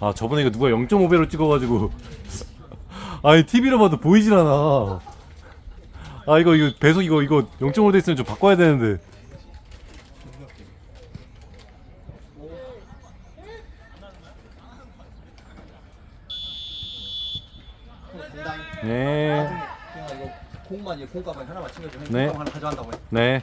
아 저번에 이거 누가 0.5배로 찍어가지고 아니 TV로 봐도 보이질 않아 아 이거 이거 배속 이거 이거 0.5로 돼 있으면 좀 바꿔야 되는데. 네 공만 이제 공값만 하나만 챙겨주면 네. 공 하나 가져간다고 해. 네.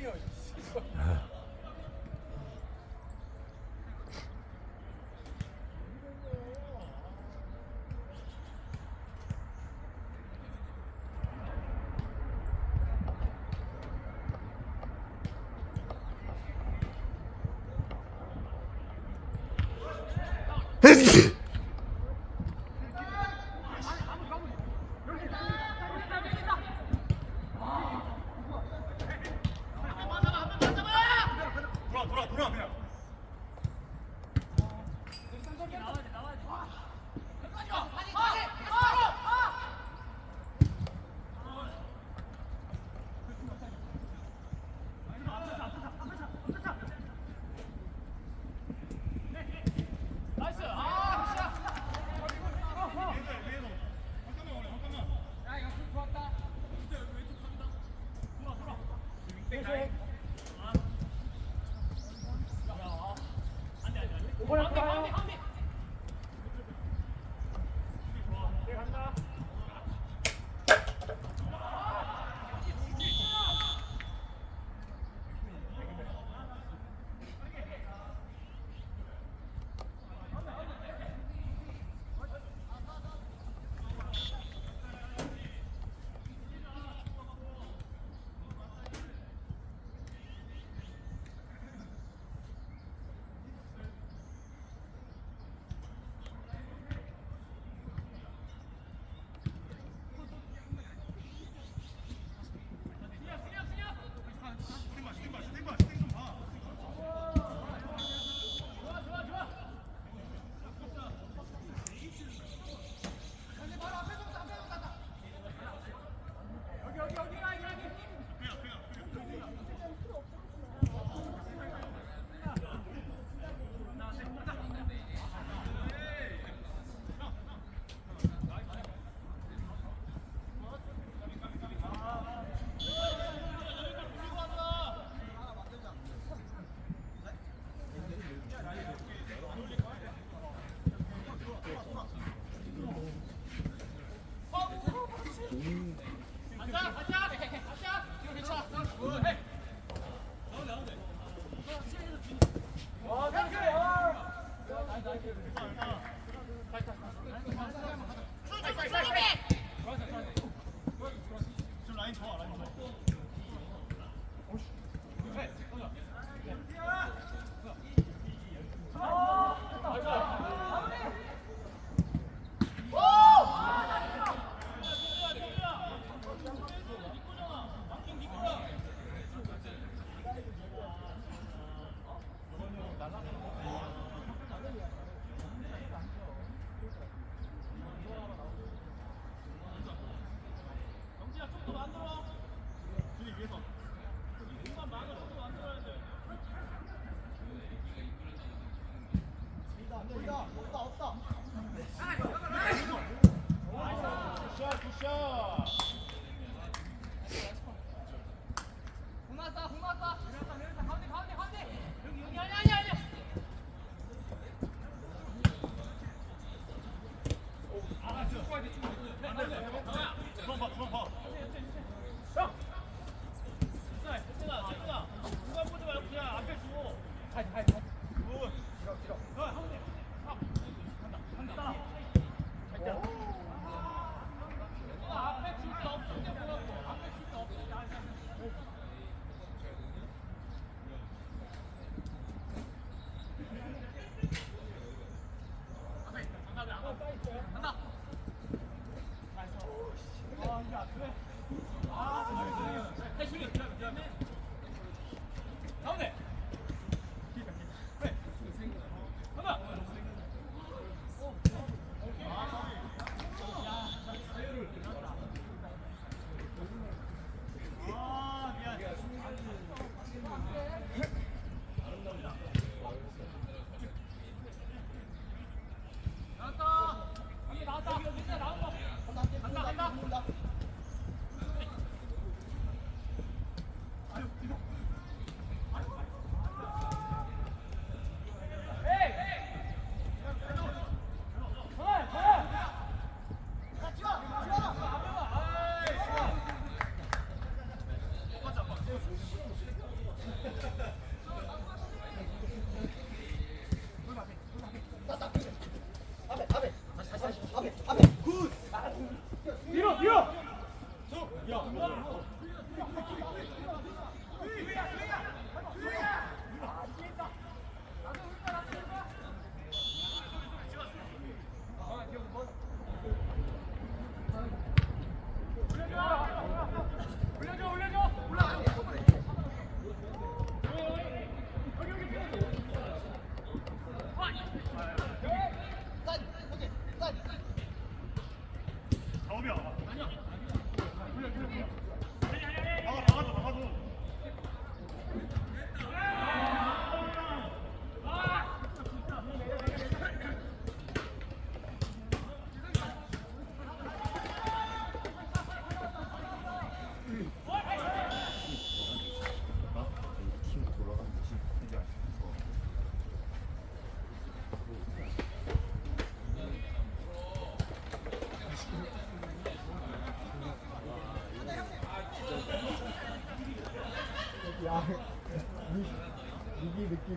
¡Vaya, vaya!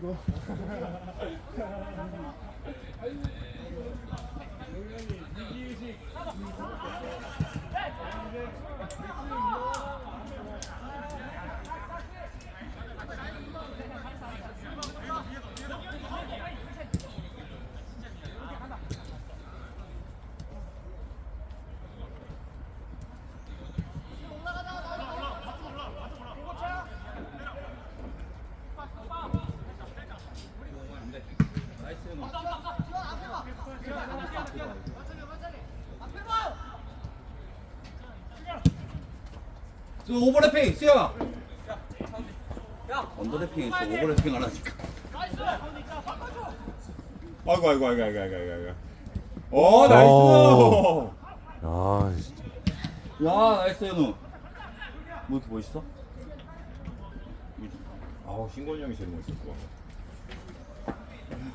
chegou. 저 오버래핑 수영아. 언더래핑 있어 오버래핑 안 하니까. 아이고 아이고 아이고 아이고 아이고 아이고. 오 나이스! 오. 야, 진짜. 야 나이스 현우. 뭐 이렇게 멋있어? 아우 신건이 형이 제일 멋있었어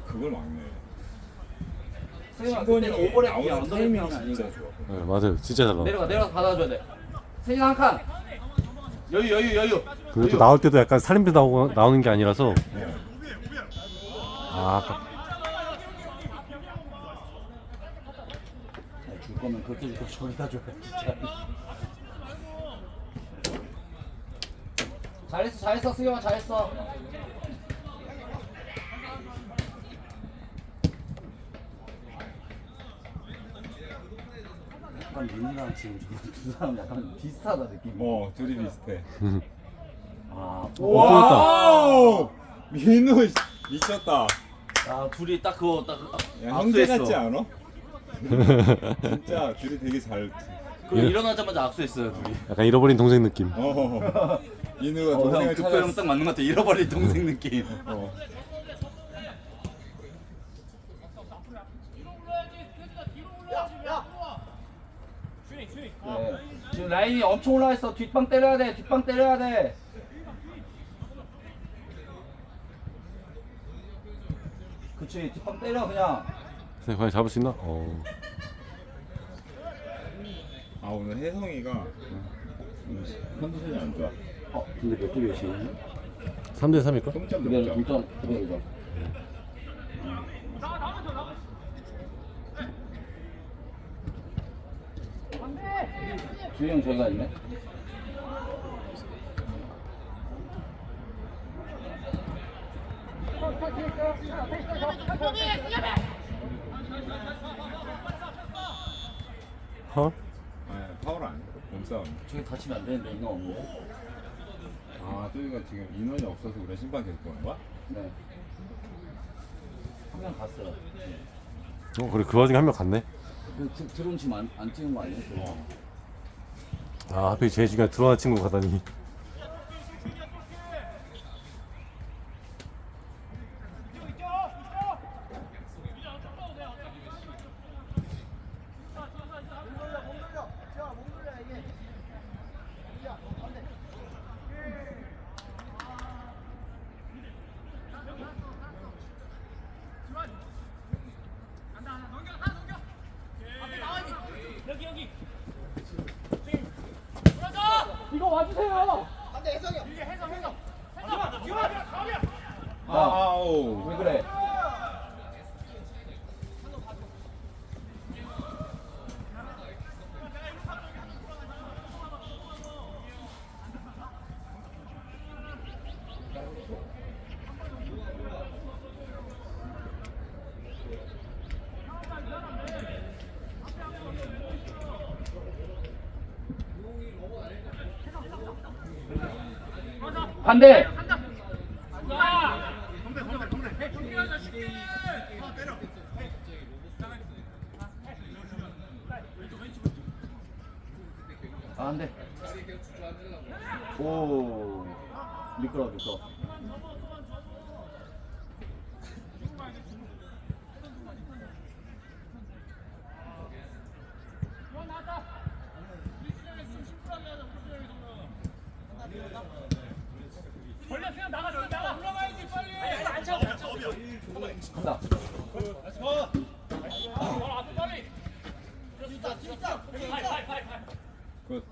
그걸 막네. 수영아 신건이 그때는 오버래핑이야 나오는 언더래핑이 진짜 아니고 좋아. 네, 맞아요. 진짜 잘 나와. 내려가 내려가 받아줘야 돼. 세진 한 칸 여유 여유 여유. 그리고 또 나올 때도 약간 살림비 나오고 나오는 게 아니라서. 아, 아까 줄 거면 그렇게 줄거 저기다 줘야 진짜. 잘했어 잘했어 수영아 잘했어 약간 민우랑 지금 저두 사람 약간 비슷하다 느낌이. 어 둘이 비슷해. 아, 와우! 민우 씨, 미쳤다. 아 둘이 딱 그거 딱 야, 형제 악수했어. 같지 않아? 진짜 둘이 되게 잘 그리고 일어나자마자 악수했어요 둘이. 약간 잃어버린 동생 느낌. 어. 민우가 어, 형 동생을 그 찾았어 딱 맞는 것 같아. 잃어버린 동생 느낌. 어. 네. 지금 라인이 엄청 올라와 있어. 뒷방 때려야 돼. 뒷방 때려야 돼. 그치. 뒷방 때려 그냥. 네, 과연 잡을 수 있나? 어. 아 오늘 혜성이가 컨디션이 안 좋아. 어, 근데 몇 대 몇이? 3대 3일까? 동점 동점. 동점. 동점. 주영 저희가 있네. 어? 아 파울 아니야. 몸싸움. 저기 다치면 안 되는데 이거 없는데. 아 저희가 지금 인원이 없어서 우리 심판 계속 보는 거야? 네. 한 명 갔어요. 어 그래 그 와중에 한 명 갔네. 그 드- 드론 지금 안, 안 찍은 거 아니에요? 그거? 아 하필 중요한 들어간 친구 가다니. 아우. 왜 그래? 반대. 아, 안 돼. 오. 미끄러워, 미끄러워. 간다. 굿.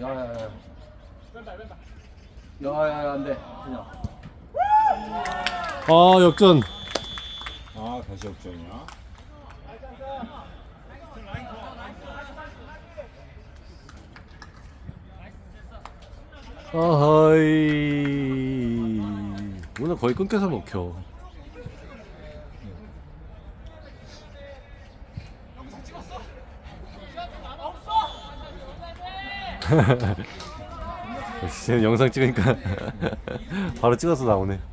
야야야. 야야야, 안 돼. 그냥. 아 역전. 아 다시 역전이야. 아하이. 오늘 거의 끊겨서 먹혀. 쟤는 영상 찍으니까 바로 찍어서 나오네.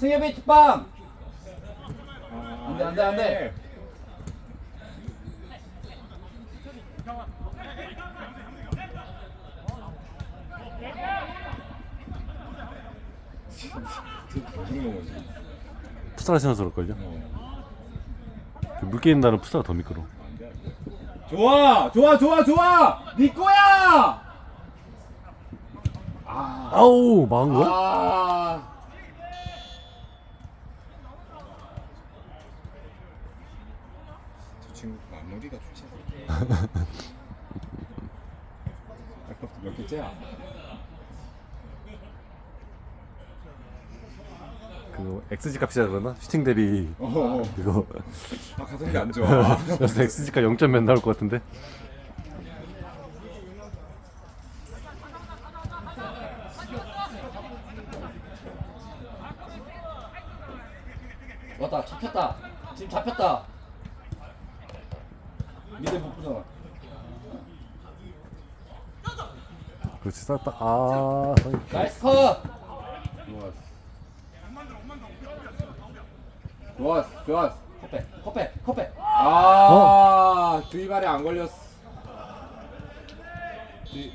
승엽이 뒷방! 아, 안 돼, 안 돼, 안 돼. 죽는 거지. 풋살 신어서 그럴걸요? 어. 그 물개 있는 날은 풋살가 더 미끄러. 좋아, 좋아, 좋아, 좋아. 네 거야. 아, 아우 막은 거야? 아. 저 친구 마무리가 좋지 않 아. 몇 개째야? 그 XG 값이라 그러나? 슈팅 대비 어, 어. 그거 아 가성비 안 좋아. 그래서 XG가 0점 몇 나올 것 같은데? 왔다, 잡혔다. 지금 잡혔다. 미대 못 부잖아. 그렇지 쌌다 아 나이스 컷! 좋았어, 좋았어. 컵백, 컵백, 컵백. 아, 두이 발에 안 걸렸어. 두-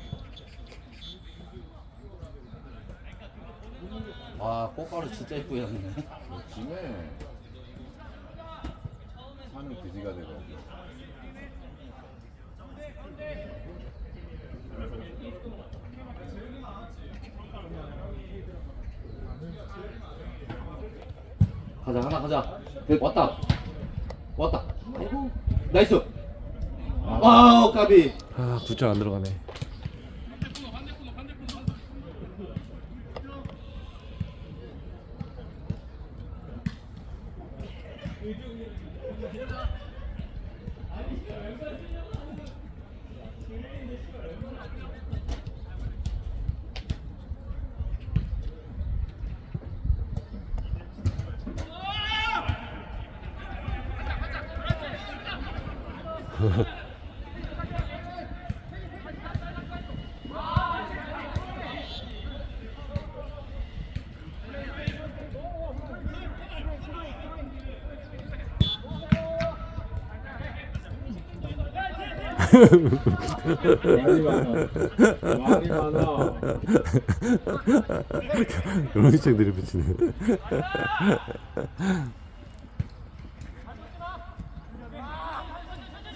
와 꽃가루 진짜 예쁘게 하네 요즘에 사는 그지가 돼가지고. 가자 하나 가자. 네, 왔다. 왔다. 아이고 나이스. 와우 까비. 아 굿장 안 들어가네 말이 많아. 말이 많아. 롱이책 들이 붙이네.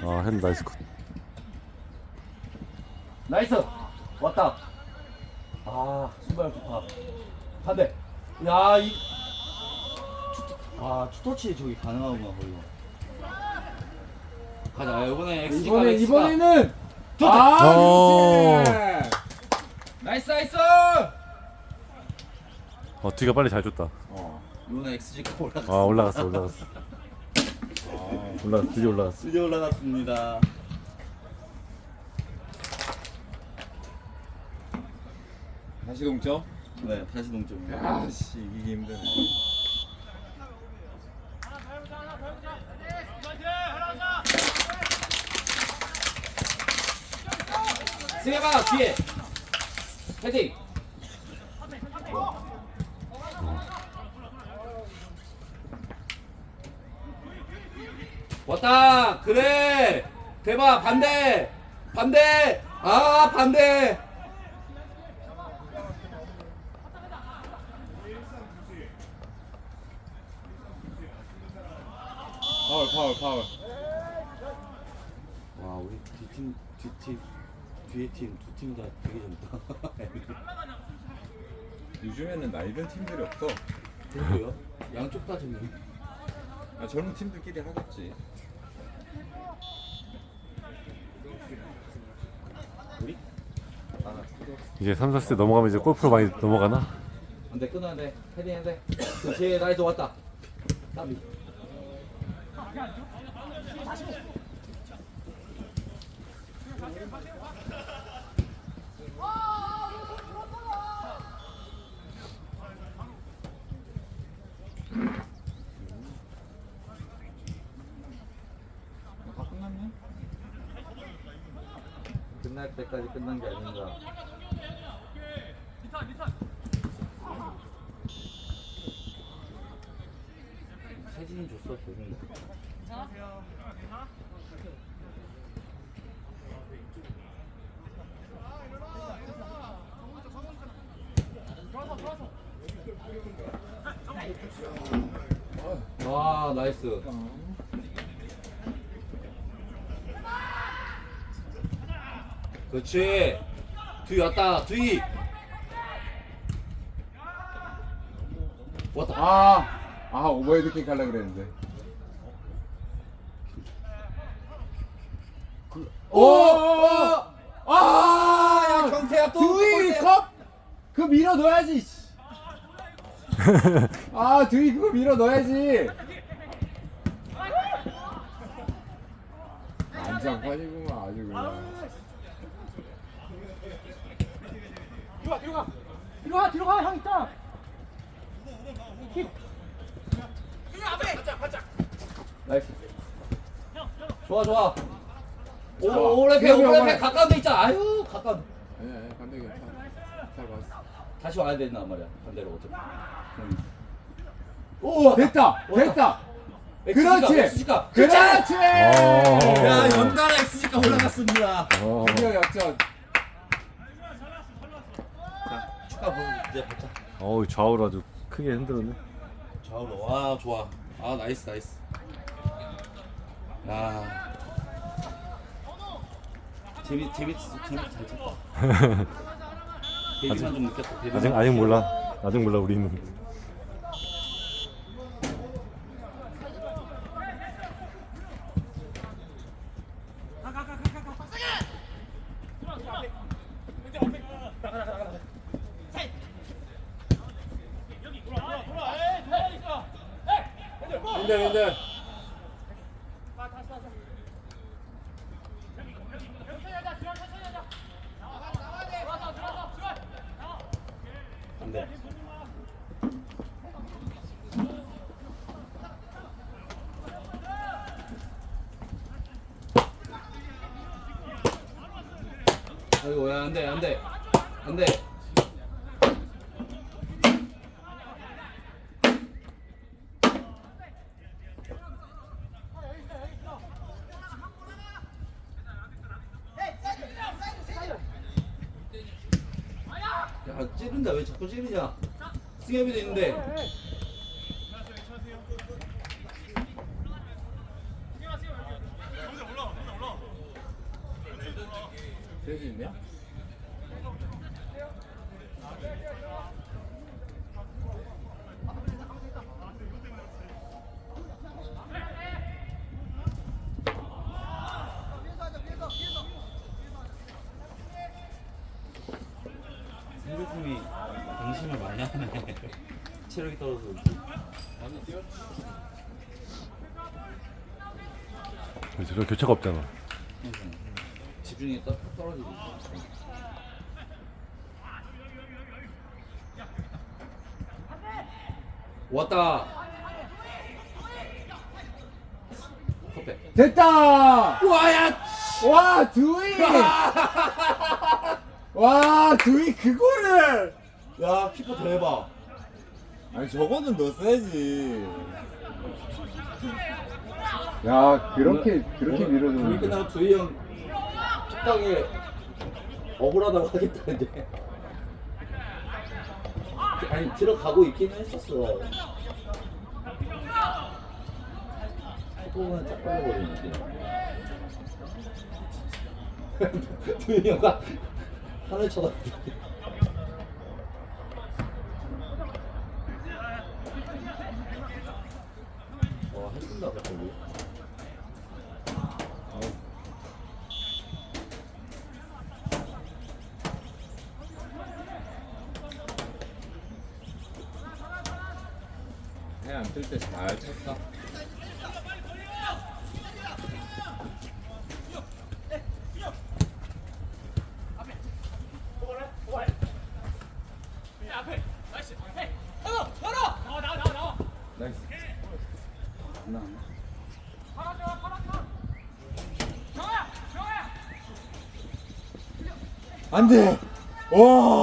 아핸 나이스 컷. 나이스. 왔다. 아 신발 좋다. 반대. 야 이 아 투터치 저기 가능하구나 거기 가자 이번에 엑스가 이번에 이번에는 어. 아 그렇지. 나이스 나이스 어 뒤가 빨리 잘 줬다 어. 이번에 XG가 올라갔어 아 올라갔어 올라갔어 아, 올라갔어 드디어 올라갔어 드디어 올라갔습니다 다시 동점. 네 다시 동점이에요 아씨 이기기 힘드네. 승혁아 뒤에. 헤딩 왔다. 그래. 대박. 반대. 반대. 아 반대. 파울 파울 파울. 와 우리 뒷팀 뒷팀 뒤에 팀 두 팀 다 되게 젊다 요즘에는 나이든 팀들이 없어. 그래요? 양쪽 다 젊네 아, 젊은 팀들끼리 하겠지. 우리? 아 이제 3, 4세 넘어가면 이제 골프로 많이 넘어가나? 안돼 끊어야 돼 헤딩 해야 돼 그렇지 나이스 왔다 까비 끝날 때까지 끝난 게 아닌가. 세진이 줬어 세진이. 와 나이스 그렇지 뒤 왔다 뒤 왔다 아, 아 오버헤드 킥 하려 그랬는데. 오! 오! 아! 야 경태야 또 두이. 컵! 그 밀어 넣어야지. 씨. 아 두이 그거 밀어 넣어야지. 안장판이구만 아주 그냥. 뒤로 가 뒤로 가형 있다 나이스 좋아 좋아 오. 오래패 오래패 가까운 데 있잖아 아유 가까운 아니 아니 감독이 괜찮아. 잘 봤어. 다시 와야 된단 말이야 반대로 어차피 응. 오 됐다 됐다. 그렇지. 그렇지. 야스지가 올라갔습니다 드디 어 어우 좌우로 아주 크게 흔들었네. 좌우로 와 좋아 아 나이스 나이스 야 재밌 재밌 재밌 잘 쳤다 데뷔만 좀 느꼈다 데뷔만. 아직 아직 몰라. 아직 몰라 우리는. 아이고 야 안돼 안돼. 안돼. 야 찌른다. 왜 자꾸 찌르냐? 승엽이도 있는데 세지 있냐? 상대팀이 방심을 많이 하네 체력이 떨어서 저런 교체가 없잖아. 집중이 떨, 떨어지고 왔다. 컵백 됐다! 와야! 와 두이! 와 두이 그거를! 야 키퍼 대박. 아니 저거는 너 세지. 야 그렇게 그렇게 둘이 밀어주는 끝나고 두희 형 툭하게 억울하다고 하겠다는데. 아니 들어가고 있기는 했었어. 조금은 짝 빨려버리는데. 두희 형가 하늘 쳐다보고 와 했습니다 갑자기 해안 뜰때잘 쳤다. 안 씨. 와